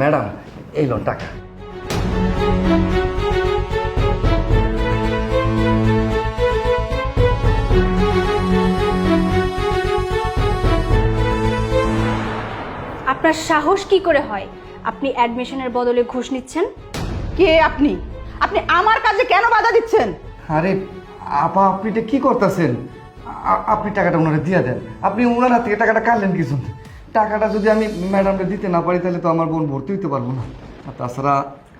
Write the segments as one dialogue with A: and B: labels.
A: Madam এই loan টাকা।
B: আপনার সাহস কি করে হয়? আপনি অ্যাডমিশনের বদলে ঘুষ নিচ্ছেন?
C: কে আপনি? আপনি আমার কাজে কেন বাধা দিচ্ছেন?
A: আরে আপা আপনি এটা কি করতেছেন? আপনি টাকাটা ওনারে দিয়ে দেন। আপনি ওনার হাত থেকে টাকাটা কাটলেন কিছু টাকাটা যদি আমি ম্যাডামটা দিতে না পারি, তাহলে তো আমার বোন ভর্তি হইতে পারব না। আর তাছাড়া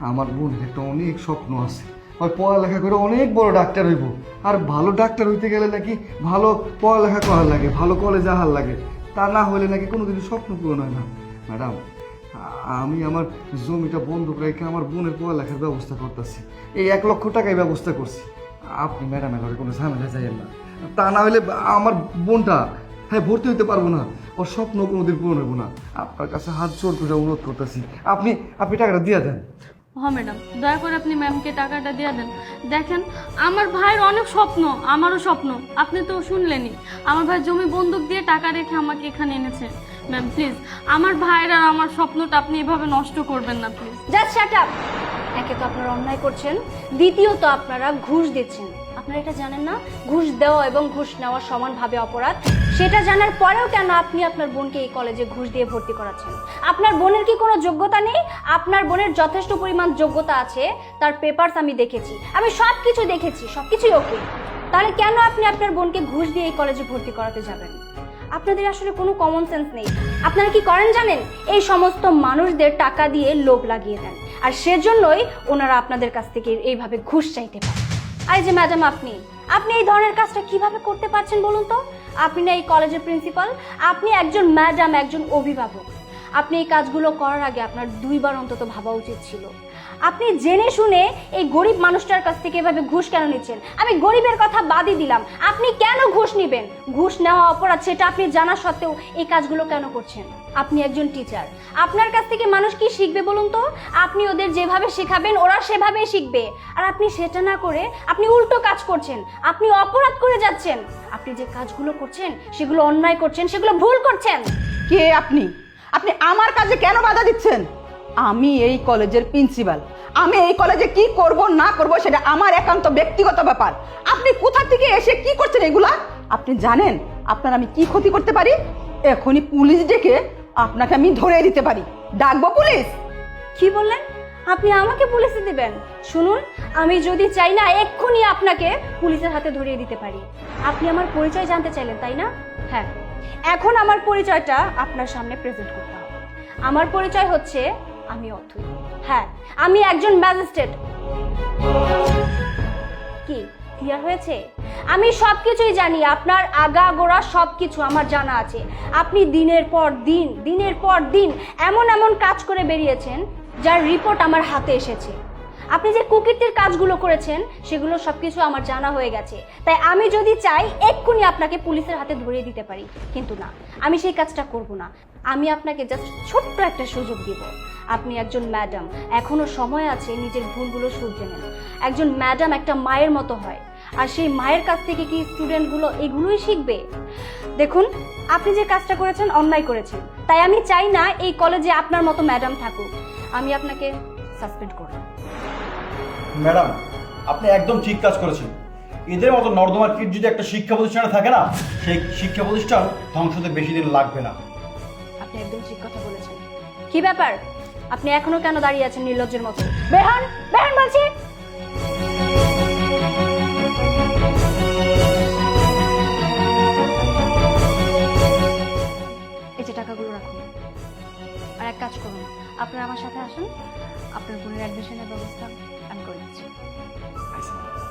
A: আমার বোন একটা অনেক স্বপ্ন আছে। ওই পড়ালেখা করে অনেক বড় ডাক্তার হইব। আর ভালো ডাক্তার হইতে গেলে নাকি ভালো পড়ালেখা করার লাগে, ভালো কলেজে আহার লাগে। তা না হলে নাকি কোনোদিনই স্বপ্ন পূরণ হয় না। ম্যাডাম, আমি আমার জমিটা বন্ধক রেখে আমার বোনের পড়ালেখার ব্যবস্থা করতেছি। এই এক লক্ষ টাকায় ব্যবস্থা করছি। আপনি ম্যাডামের ঘরে কোনো ঝামেলা চাইয়েন না। তা না হলে আমার বোনটা হ্যাঁ ভর্তি হতে পারব না। ওর স্বপ্ন কোনোদিন পূরণ হব না। আপনার কাছে হাত জোর করে অনুরোধ করতেছি। আপনি আপনি টাকাটা দিয়ে দেন।
D: হ্যাঁ ম্যাডাম। দয়া করে আপনি ম্যামকে টাকাটা দিয়ে দেন। দেখেন আমার ভাইয়ের অনেক স্বপ্ন আমারও স্বপ্ন। আপনি তো শুনলেনই। আমার ভাই জমি বন্দুক দিয়ে টাকা রেখে আমাকে এখানে এনেছে। ম্যাম প্লিজ আমার ভাইয়ের আর আমার স্বপ্নটা আপনি এভাবে নষ্ট করবেন না প্লিজ।
B: জাস্ট শাট আপ একে তো আপনারা অন্যায় করছেন দ্বিতীয়ত আপনারা ঘুষ দিচ্ছেন। আপনারা এটা জানেন না? ঘুষ দেওয়া এবং ঘুষ নেওয়া সমানভাবে অপরাধ। সেটা জানার পরেও কেন আপনি আপনার বোনকে এই কলেজে ঘুষ দিয়ে ভর্তি করাচ্ছেন? আপনার বোনের কি কোনো যোগ্যতা নেই? আপনার বোনের যথেষ্ট পরিমাণ যোগ্যতা আছে, তার পেপারস আমি দেখেছি। আমি সব কিছু দেখেছি সব কিছুই ওকে তাহলে কেন আপনি আপনার বোনকে ঘুষ দিয়ে এই কলেজে ভর্তি করাতে যাবেন? আপনাদের আসলে কোনো কমন সেন্স নেই। আপনারা কি করেন জানেন? এই সমস্ত মানুষদের টাকা দিয়ে লোভ লাগিয়ে দেন। আর সেজন্যই ওনারা আপনাদের কাছ থেকে এইভাবে ঘুষ চাইতে পারে আই যে ম্যাডাম আপনি আপনি এই ধরনের কাজটা কীভাবে করতে পারছেন বলুন তো? আপনি না এই কলেজের প্রিন্সিপাল আপনি একজন ম্যাডাম একজন অভিভাবক। আপনি এই কাজগুলো করার আগে আপনার দুইবার অন্তত ভাবা উচিত ছিল। আপনি জেনে শুনে এই গরিব মানুষটার কাছ থেকে এভাবে ঘুষ কেন নিচ্ছেন? আমি গরিবের কথা বাদই দিলাম। আপনি কেন ঘুষ নেবেন? ঘুষ নেওয়া অপরাধ, সেটা আপনি জানা সত্ত্বেও এই কাজগুলো কেন করছেন? আপনি একজন টিচার আপনার কাছ থেকে মানুষ কি শিখবে বলুন তো? আপনি ওদের যেভাবে শেখাবেন, ওরা সেভাবেই শিখবে। আর আপনি সেটা না করে আপনি উল্টো কাজ করছেন, আপনি অপরাধ করে যাচ্ছেন। আপনি যে কাজগুলো করছেন, সেগুলো অন্যায় করছেন, সেগুলো ভুল করছেন।
C: কে আপনি? আপনি আমার কাজে কেন বাধা দিচ্ছেন? আমি এই কলেজের প্রিন্সিপাল আমি এই কলেজে কি করব, না করব, সেটা আমার একান্ত ব্যক্তিগত ব্যাপার। আপনি কোথা থেকে এসে কি করছেন এগুলা? আপনি জানেন আপনার আমি কি ক্ষতি করতে পারি? এখনই পুলিশ ডেকে আপনাকে আমি ধরে দিতে পারি। ডাকবো পুলিশ?
B: কি বললেন? আপনি আমাকে পুলিশে দিবেন। শুনুন, আমি যদি চাই না, এক্ষুনি আপনাকে পুলিশের হাতে ধরিয়ে দিতে পারি। আপনি আমার পরিচয় জানতে চাইলেন, তাই না? হ্যাঁ। এখন আমার পরিচয়টা আপনার সামনে প্রেজেন্ট করতে হবে। আমার পরিচয় হচ্ছে আমি অথৈ হ্যাঁ আমি একজন ম্যাজিস্ট্রেট। কি, ক্লিয়ার হয়েছে? আমি সব কিছুই জানি, আপনার আগা গোড়া সব কিছু আমার জানা আছে। আপনি দিনের পর দিন, দিনের পর দিন এমন এমন কাজ করে বেরিয়েছেন, যার রিপোর্ট আমার হাতে এসেছে। আপনি যে কুকীর্তির কাজগুলো করেছেন, সেগুলো সব কিছু আমার জানা হয়ে গেছে। তাই আমি যদি চাই, এক্ষুনি আপনাকে পুলিশের হাতে ধরিয়ে দিতে পারি। কিন্তু না, আমি সেই কাজটা করব না। আমি আপনাকে জাস্ট ছোট্ট একটা সুযোগ দিব। আপনি একজন ম্যাডাম এখনও সময় আছে নিজের ভুলগুলো শুধরে নেন একজন ম্যাডাম একটা মায়ের মতো হয়। আর সেই মায়ের কাছ থেকে কি স্টুডেন্টগুলো এগুলোই শিখবে? দেখুন আপনি যে কাজটা করেছেন অন্যায় করেছেন। তাই আমি চাই না এই কলেজে আপনার মতো ম্যাডাম থাকুক। আমি আপনাকে সাসপেন্ড করব।
E: ম্যাডাম আপনি একদম ঠিক কাজ করেছেন। এদের মতো নর্দমার কিট যদি একটা শিক্ষা প্রতিষ্ঠানে থাকে না সেই শিক্ষা প্রতিষ্ঠান ধ্বংস হতে বেশি দিন লাগবে না।
B: আপনি একদম ঠিক কথা বলেছেন। কি ব্যাপার? আপনি এখনও কেন দাঁড়িয়ে আছেন নির্লজ্জের মতো? বেহান! বেহান! I'm going to.